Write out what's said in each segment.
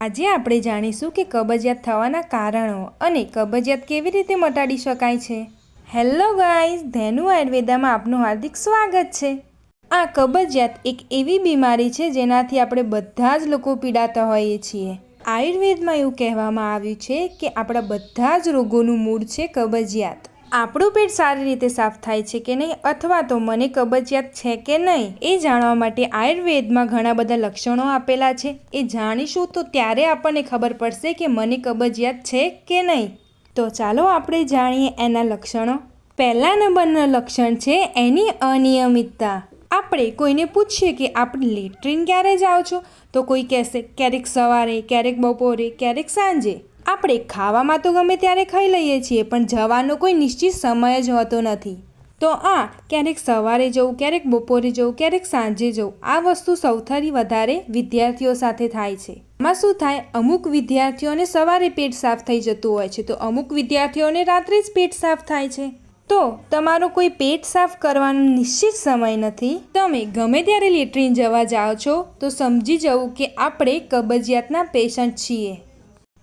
આજે આપણે જાણીશું કે કબજિયાત થવાના કારણો અને કબજિયાત કેવી રીતે મટાડી શકાય છે. હેલો ગાઈઝ ધેનુ આયુર્વેદામાં આપનું હાર્દિક સ્વાગત છે. આ કબજિયાત એક એવી બીમારી છે જેનાથી આપણે બધા જ લોકો પીડાતા હોઈએ છીએ. આયુર્વેદમાં એવું કહેવામાં આવ્યું છે કે આપણા બધા જ રોગોનું મૂળ છે કબજિયાત. આપણું પેટ સારી રીતે સાફ થાય છે કે નહીં અથવા તો મને કબજિયાત છે કે નહીં, એ જાણવા માટે આયુર્વેદમાં ઘણા બધા લક્ષણો આપેલા છે. એ જાણીશું તો ત્યારે આપણને ખબર પડશે કે મને કબજિયાત છે કે નહીં. તો ચાલો આપણે જાણીએ એના લક્ષણો. પહેલા નંબરનું લક્ષણ છે એની અનિયમિતતા. આપણે કોઈને પૂછીએ કે આપણે લેટ્રિન ક્યારે જાઓ છો? તો કોઈ કહેશે, ક્યારેક સવારે, ક્યારેક બપોરે, ક્યારેક સાંજે. આપણે ખાવામાં તો ગમે ત્યારે ખાઈ લઈએ છીએ, પણ જવાનો કોઈ નિશ્ચિત સમય જ હોતો નથી. તો આ ક્યારેક સવારે જવું, ક્યારેક બપોરે જવું, ક્યારેક સાંજે જવું, આ વસ્તુ સૌથી વધારે વિદ્યાર્થીઓ સાથે થાય છે. એમાં શું થાય? અમુક વિદ્યાર્થીઓને સવારે પેટ સાફ થઈ જતું હોય છે, તો અમુક વિદ્યાર્થીઓને રાત્રે જ પેટ સાફ થાય છે. તો તમારો કોઈ પેટ સાફ કરવાનો નિશ્ચિત સમય નથી? તમે ગમે ત્યારે લેટ્રિન જવા જાઓ છો, તો સમજી જવું કે આપણે કબજિયાતના પેશન્ટ છીએ.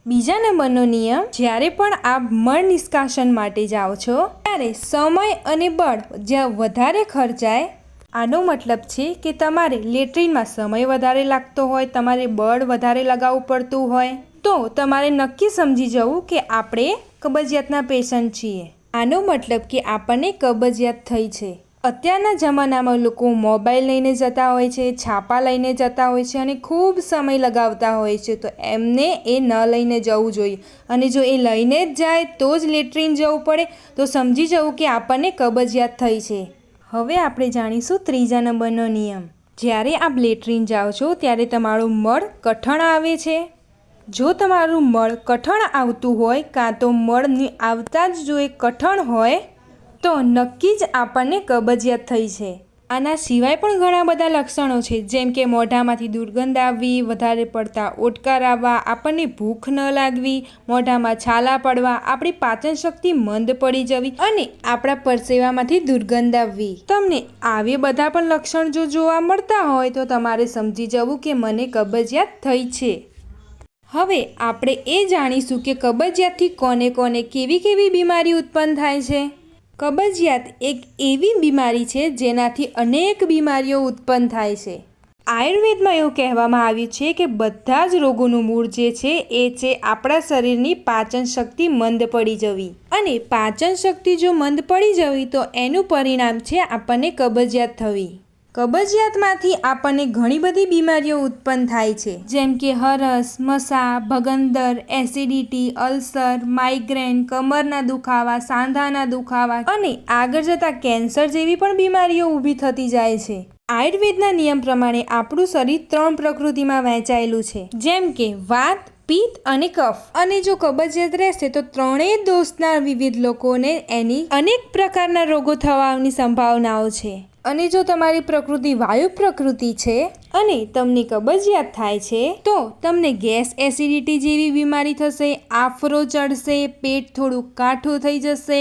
બીજા નંબરનો નિયમ, જ્યારે પણ આપ મળ નિષ્કાશન માટે જાઓ છો, ત્યારે સમય અને બળ જ્યાં વધારે ખર્ચાય, આનો મતલબ છે કે તમારે લેટ્રિનમાં સમય વધારે લાગતો હોય, તમારે બળ વધારે લગાવવું પડતું હોય. તો તમારે નક્કી સમજી જવું કે આપણે કબજિયાતના પેશન્ટ છીએ. આનો મતલબ કે આપણને કબજિયાત થઈ છે. અત્યારના જમાનામાં લોકો મોબાઈલ લઈને જતા હોય છે, છાપા લઈને જતા હોય છે અને ખૂબ સમય લગાવતા હોય છે. તો એમને એ ન લઈને જવું જોઈએ. અને જો એ લઈને જ જાય તો જ લેટ્રિન જવું પડે. તો સમજી જવું કે આપણને કબજિયાત થઈ છે. હવે આપણે જાણીશું ત્રીજા નંબરનો નિયમ. જ્યારે આપ લેટ્રિન જાઓ છો, ત્યારે તમારું મળ કઠણ આવે છે. જો તમારું મળ કઠણ આવતું હોય, કાં તો મળની આવતા જ જો એ કઠણ હોય તો નક્કી જ આપણને કબજિયાત થઈ છે. આના સિવાય પણ ઘણા બધા લક્ષણો છે, જેમ કે મોઢામાંથી દુર્ગંધ આવવી, વધારે પડતા ઓટકાર આવવા, આપણને ભૂખ ન લાગવી, મોઢામાં છાલા પડવા, આપણી પાચન શક્તિ મંદ પડી જવી અને આપણા પરસેવામાંથી દુર્ગંધ આવવી. તમને આવી બધા પણ લક્ષણ જો જોવા મળતા હોય તો તમારે સમજી જવું કે મને કબજિયાત થઈ છે. હવે આપણે એ જાણીશું કે કબજિયાતથી કોને કોને કેવી કેવી બીમારી ઉત્પન્ન થાય છે. કબજિયાત એક એવી બીમારી છે જેનાથી અનેક બીમારીઓ ઉત્પન્ન થાય છે. આયુર્વેદમાં એવું કહેવામાં આવ્યું છે કે બધા જ રોગોનું મૂળ જે છે એ છે આપણા શરીરની પાચન શક્તિ મંદ પડી જવી. અને પાચન શક્તિ જો મંદ પડી જવી તો એનું પરિણામ છે આપણને કબજિયાત થવી. કબજિયાતમાંથી આપણને ઘણી બધી બીમારીઓ ઉત્પન્ન થાય છે. જેમ કે હરસ, મસા, ભગંદર, એસિડિટી, અલ્સર, માઇગ્રેન, કમરના દુખાવા, સાંધાના દુખાવા અને આગળ જતાં કેન્સર જેવી પણ બીમારીઓ ઊભી થતી જાય છે. આયુર્વેદના નિયમ પ્રમાણે આપણું શરીર ત્રણ પ્રકૃતિમાં વહેંચાયેલું છે. જેમ કે વાત, પિત્ત અને કફ. અને જો કબજિયાત રહેશે તો ત્રણેય દોષના વિવિધ લોકોને એની અનેક પ્રકારના રોગો થવાની સંભાવનાઓ છે. અને જો તમારી પ્રકૃતિ વાયુ પ્રકૃતિ છે અને તમને કબજિયાત થાય છે, તો તમને ગેસ એસિડિટી જેવી બીમારી થશે, આફરો ચડશે, પેટ થોડું કાઠું થઈ જશે,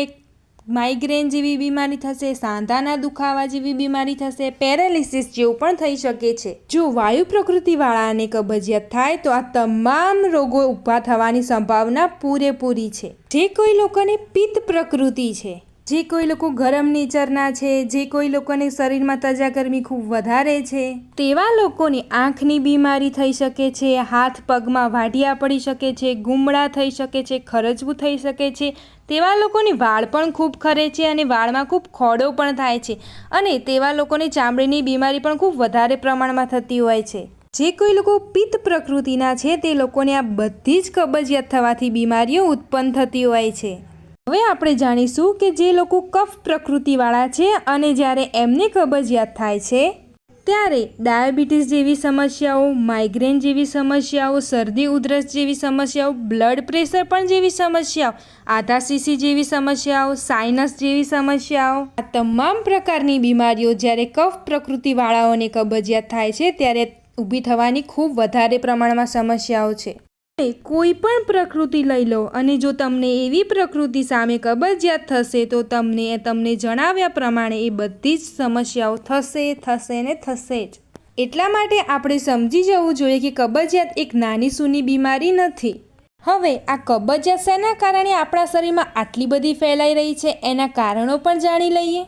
માઇગ્રેન જેવી બીમારી થશે, સાંધાના દુખાવા જેવી બીમારી થશે, પેરાલિસિસ જેવું પણ થઈ શકે છે. જો વાયુ પ્રકૃતિવાળાને કબજિયાત થાય, તો આ તમામ રોગો ઊભા થવાની સંભાવના પૂરેપૂરી છે. જે કોઈ લોકોને પિત્ત પ્રકૃતિ છે જે કોઈ લોકો ગરમ નેચરના છે, જે કોઈ લોકોને શરીરમાં તજાગરમી ખૂબ વધારે છે. તેવા લોકોની આંખની બીમારી થઈ શકે છે, હાથ પગમાં વાઢિયા પડી શકે છે, ગુમડા થઈ શકે છે, ખરજવું થઈ શકે છે. તેવા લોકોની વાળ પણ ખૂબ ખરે છે અને વાળમાં ખૂબ ખોડો પણ થાય છે અને તેવા લોકોને ચામડીની બીમારી પણ ખૂબ વધારે પ્રમાણમાં થતી હોય છે. જે કોઈ લોકો પિત્ત પ્રકૃતિના છે, તે લોકોને આ બધી જ કબજિયાત થવાથી બીમારીઓ ઉત્પન્ન થતી હોય છે. હવે આપણે જાણીશું કે જે લોકો કફ પ્રકૃતિવાળા છે અને જ્યારે એમને કબજિયાત થાય છે, ત્યારે ડાયાબિટીસ જેવી સમસ્યાઓ, માઇગ્રેન જેવી સમસ્યાઓ, શરદી, ઉધરસ જેવી સમસ્યાઓ, બ્લડ પ્રેશર પણ જેવી સમસ્યાઓ આધાશીસી જેવી સમસ્યાઓ સાઇનસ જેવી સમસ્યાઓ. આ તમામ પ્રકારની બીમારીઓ જ્યારે કફ પ્રકૃતિવાળાઓને કબજિયાત થાય છે, ત્યારે ઊભી થવાની ખૂબ વધારે પ્રમાણમાં સમસ્યાઓ છે. કોઈ પણ પ્રકૃતિ લઈ લો અને જો તમને એવી પ્રકૃતિ સામે કબજિયાત થશે, તો તમને તમને જણાવ્યા પ્રમાણે એ બધી જ સમસ્યાઓ થશે થશે ને થશે જ. એટલા માટે આપણે સમજી જવું જોઈએ કે કબજિયાત એક નાની સૂની બીમારી નથી. હવે, આ કબજિયાત શેના કારણે આપણા શરીરમાં આટલી બધી ફેલાઈ રહી છે, એના કારણો પણ જાણી લઈએ.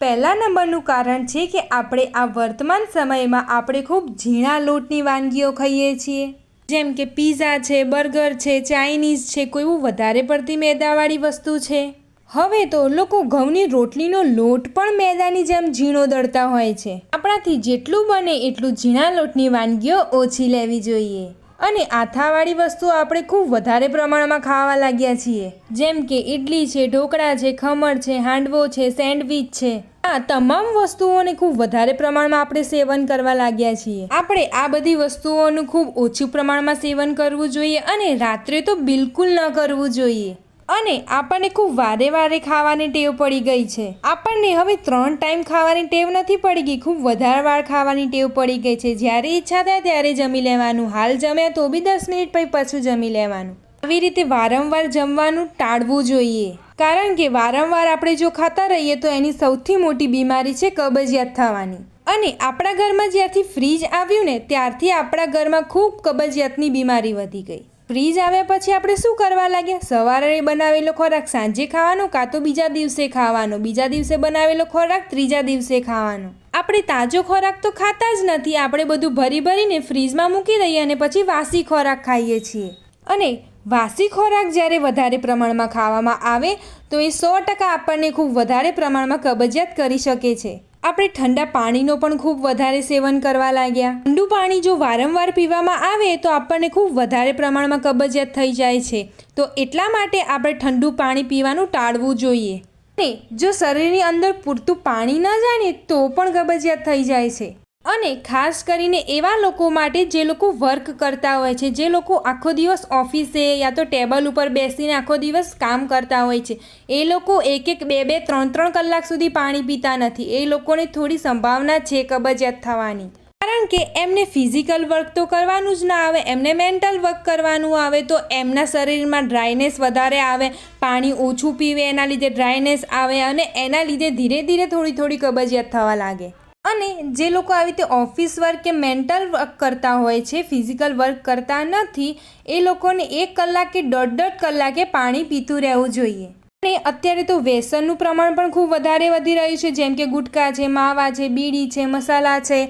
પહેલા નંબરનું કારણ છે કે આપણે આ વર્તમાન સમયમાં આપણે ખૂબ ઝીણા લોટની વાનગીઓ ખાઈએ છીએ. જેમ કે પીઝા છે બર્ગર છે ચાઇનીઝ છે, કોઈ વધારે પડતી મેદાવાળી વસ્તુ છે. હવે તો લોકો ઘઉંની રોટલીનો લોટ પણ મેદાની જેમ ઝીણો દળતા હોય છે. આપણાથી જેટલું બને એટલું ઝીણા લોટની વાનગીઓ ઓછી લેવી જોઈએ. અને આથાવાળી વસ્તુઓ આપણે ખૂબ વધારે પ્રમાણમાં ખાવા લાગ્યા છીએ. જેમ કે ઇડલી છે, ઢોકળા છે, ખમણ છે, હાંડવો છે, સેન્ડવિચ છે. આ તમામ વસ્તુઓને ખૂબ વધારે પ્રમાણમાં આપણે સેવન કરવા લાગ્યા છીએ. આપણે આ બધી વસ્તુઓનું ખૂબ ઓછું પ્રમાણમાં સેવન કરવું જોઈએ અને રાત્રે તો બિલકુલ ન કરવું જોઈએ. અને આપણને ખૂબ વારે વારે ખાવાની ટેવ પડી ગઈ છે. આપણને હવે ત્રણ ટાઈમ ખાવાની ટેવ નથી પડી ગઈ, ખૂબ વધારે વાર ખાવાની ટેવ પડી ગઈ છે. જ્યારે ઈચ્છા થાય ત્યારે જમી લેવાનું, હાલ જમ્યા તો બી દસ મિનિટ પછી પાછું જમી લેવાનું. આવી રીતે વારંવાર જમવાનું ટાળવું જોઈએ. કારણ કે વારંવાર આપણે જો ખાતા રહીએ તો એની સૌથી મોટી બીમારી છે કબજિયાત થવાની. અને આપણા ઘરમાં જ્યારથી ફ્રીજ આવ્યું ને ત્યારથી આપણા ઘરમાં ખૂબ કબજિયાતની બીમારી વધી ગઈ. ફ્રીજ આવ્યા પછી આપણે શું કરવા લાગ્યા? સવારે બનાવેલો ખોરાક, સાંજે ખાવાનો કાં તો બીજા દિવસે ખાવાનો, બીજા દિવસે બનાવેલો ખોરાક, ત્રીજા દિવસે ખાવાનો. આપણે તાજો ખોરાક તો ખાતા જ નથી, આપણે બધું ભરી ભરીને ફ્રીજમાં મૂકી દઈએ અને પછી વાસી ખોરાક ખાઈએ છીએ. અને વાસી ખોરાક જ્યારે વધારે પ્રમાણમાં ખાવામાં આવે, તો એ સો ટકા આપણને ખૂબ વધારે પ્રમાણમાં કબજિયાત કરી શકે છે. આપણે ઠંડા પાણીનો પણ ખૂબ વધારે સેવન કરવા લાગ્યા. ઠંડુ પાણી જો વારંવાર પીવામાં આવે, તો આપણને ખૂબ વધારે પ્રમાણમાં કબજિયાત થઈ જાય છે. તો એટલા માટે આપણે ઠંડુ પાણી પીવાનું ટાળવું જોઈએ. અને જો શરીરની અંદર પૂરતું પાણી ન જાય તો પણ કબજિયાત થઈ જાય છે. અને ખાસ કરીને એવા લોકો માટે જે લોકો વર્ક કરતા હોય છે, જે લોકો આખો દિવસ ઓફિસે યા તો ટેબલ ઉપર બેસીને આખો દિવસ કામ કરતા હોય છે, એ લોકો એક એક બે બે ત્રણ ત્રણ કલાક સુધી પાણી પીતા નથી. એ લોકોને થોડી સંભાવના છે કબજિયાત થવાની. કારણ કે એમને ફિઝિકલ વર્ક તો કરવાનું જ ના આવે, એમને મેન્ટલ વર્ક કરવાનું આવે, તો એમના શરીરમાં ડ્રાયનેસ વધારે આવે, પાણી ઓછું પીવે, એના લીધે ડ્રાયનેસ આવે અને એના લીધે ધીરે ધીરે થોડી થોડી કબજિયાત થવા લાગે. અને જે લોકો આવી રીતે ઓફિસ વર્ક કે મેન્ટલ વર્ક કરતા હોય છે, ફિઝિકલ વર્ક કરતા નથી, એ લોકોને એક કલાકે દોઢ દોઢ કલાકે પાણી પીતું રહેવું જોઈએ. અને અત્યારે તો વ્યસનનું પ્રમાણ પણ ખૂબ વધારે વધી રહ્યું છે, જેમ કે ગુટકા છે, માવા છે, બીડી છે, મસાલા છે.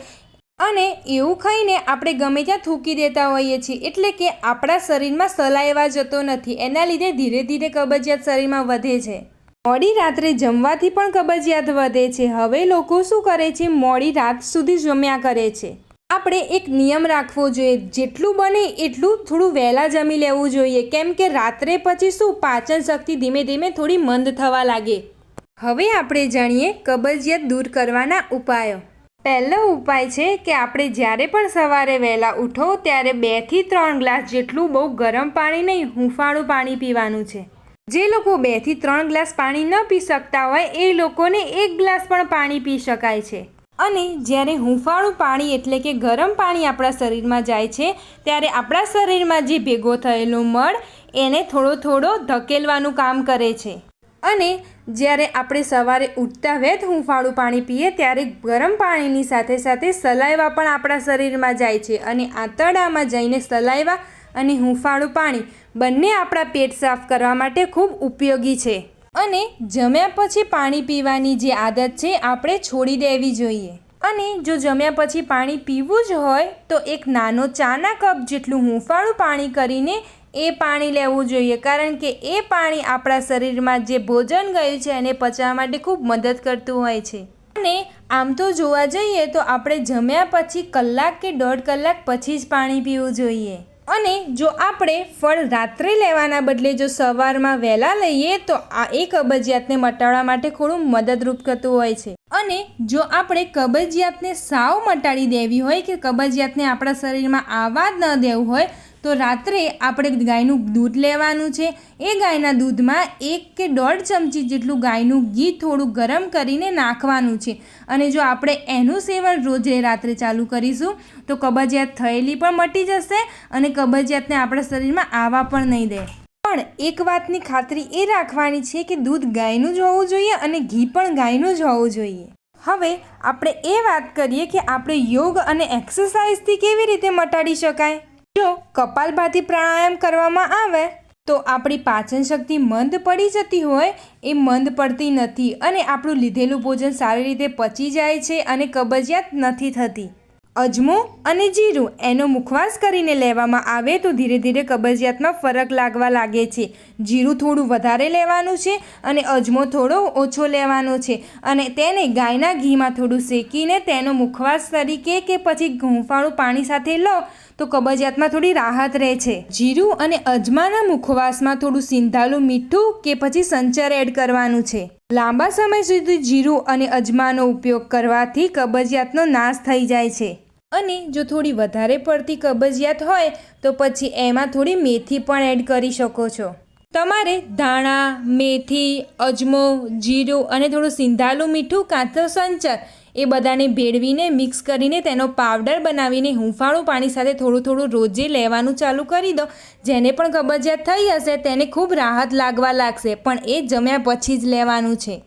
અને એવું ખાઈને આપણે ગમે ત્યાં થૂકી દેતા હોઈએ છીએ, એટલે કે આપણા શરીરમાં સલાઈવા જતો નથી. એના લીધે ધીરે ધીરે કબજિયાત શરીરમાં વધે છે. મોડી રાત્રે જમવાથી પણ કબજિયાત વધે છે. હવે લોકો શું કરે છે? મોડી રાત સુધી જમ્યા કરે છે. આપણે એક નિયમ રાખવો જોઈએ. જેટલું બને એટલું થોડું વહેલા જમી લેવું જોઈએ. કેમ કે રાત્રે પછી શું? પાચન શક્તિ ધીમે ધીમે થોડી મંદ થવા લાગે. હવે આપણે જાણીએ કબજિયાત દૂર કરવાના ઉપાયો. પહેલો ઉપાય છે કે આપણે જ્યારે પણ સવારે વહેલા ઉઠો, ત્યારે બેથી ત્રણ ગ્લાસ જેટલું બહુ ગરમ પાણી નહીં, હુંફાળું પાણી પીવાનું છે. જે લોકો બેથી ત્રણ ગ્લાસ પાણી ન પી શકતા હોય, એ લોકોને એક ગ્લાસ પણ પાણી પી શકાય છે. અને જ્યારે હુંફાળું પાણી એટલે કે ગરમ પાણી આપણા શરીરમાં જાય છે, ત્યારે આપણા શરીરમાં જે ભેગો થયેલો મળ, એને થોડો થોડો ધકેલવાનું કામ કરે છે. અને જ્યારે આપણે સવારે ઉઠતા વેત હુંફાળું પાણી પીએ, ત્યારે ગરમ પાણીની સાથે સાથે સલાઈવા પણ આપણા શરીરમાં જાય છે. અને આંતરડામાં જઈને સલાઈવા અને હુંફાળું પાણી બંને આપણા પેટ સાફ કરવા માટે ખૂબ ઉપયોગી છે. અને જમ્યા પછી પાણી પીવાની જે આદત છે, આપણે છોડી દેવી જોઈએ. અને જો જમ્યા પછી પાણી પીવું જ હોય, તો એક નાનો ચાના કપ જેટલું હૂંફાળું પાણી કરીને એ પાણી લેવું જોઈએ. કારણ કે એ પાણી આપણા શરીરમાં જે ભોજન ગયું છે, એને પચવા માટે ખૂબ મદદ કરતું હોય છે. અને આમ તો જોવા જઈએ, તો આપણે જમ્યા પછી કલાક કે દોઢ કલાક પછી જ પાણી પીવું જોઈએ. અને જો આપણે ફળ રાત્રે લેવાના બદલે જો સવારમાં વહેલા લઈએ, તો આ એ કબજિયાતને મટાડવા માટે થોડું મદદરૂપ થતું હોય છે. અને જો આપણે કબજિયાતને સાવ મટાડી દેવી હોય કે કબજિયાતને આપણા શરીરમાં આવવા જ ન દેવું હોય તો રાત્રે આપણે ગાયનું દૂધ લેવાનું છે. એ ગાયના દૂધમાં એક કે દોઢ ચમચી જેટલું ગાયનું ઘી થોડું ગરમ કરીને નાખવાનું છે. અને જો આપણે એનું સેવન રોજે રાત્રે ચાલુ કરીશું, તો કબજિયાત થયેલી પણ મટી જશે અને કબજિયાતને આપણા શરીરમાં આવવા પણ નહીં દે. પણ એક વાતની ખાતરી એ રાખવાની છે કે દૂધ ગાયનું જ હોવું જોઈએ અને ઘી પણ ગાયનું જ હોવું જોઈએ. હવે આપણે એ વાત કરીએ કે આપણે યોગ અને એક્સરસાઇઝથી કેવી રીતે મટાડી શકાય? જો કપાલભાતી પ્રાણાયામ કરવામાં આવે, તો આપણી પાચન શક્તિ મંદ પડી જતી હોય, એ મંદ પડતી નથી અને આપણું લીધેલું ભોજન સારી રીતે પચી જાય છે અને કબજિયાત નથી થતી. અજમો અને જીરું એનો મુખવાસ કરીને લેવામાં આવે તો ધીરે ધીરે કબજિયાતમાં ફરક લાગવા લાગે છે. જીરું થોડું વધારે લેવાનું છે અને અજમો થોડો ઓછો લેવાનો છે અને તેને ગાયના ઘીમાં થોડું શેકીને તેનો મુખવાસ તરીકે કે પછી ઘૂંફાળું પાણી સાથે લો તો કબજિયાતમાં થોડી રાહત રહે છે. જીરું અને અજમાના મુખવાસમાં થોડું સિંધાલું મીઠું કે પછી સંચર એડ કરવાનું છે. લાંબા સમય સુધી જીરું અને અજમાનો ઉપયોગ કરવાથી કબજિયાતનો નાશ થઈ જાય છે. અને જો થોડી વધારે પડતી કબજિયાત હોય, તો પછી એમાં થોડી મેથી પણ એડ કરી શકો છો. તમારે ધાણા, મેથી, અજમો, જીરું અને થોડું સિંધાલું મીઠું કાં સંચર એ બધાને ભેળવીને મિક્સ કરીને તેનો પાવડર બનાવીને હૂંફાળું પાણી સાથે થોડું થોડું રોજે લેવાનું ચાલુ કરી દો. જેને પણ કબજિયાત થઈ હશે, તેને ખૂબ રાહત લાગવા લાગશે, પણ એ જમ્યા પછી જ લેવાનું છે.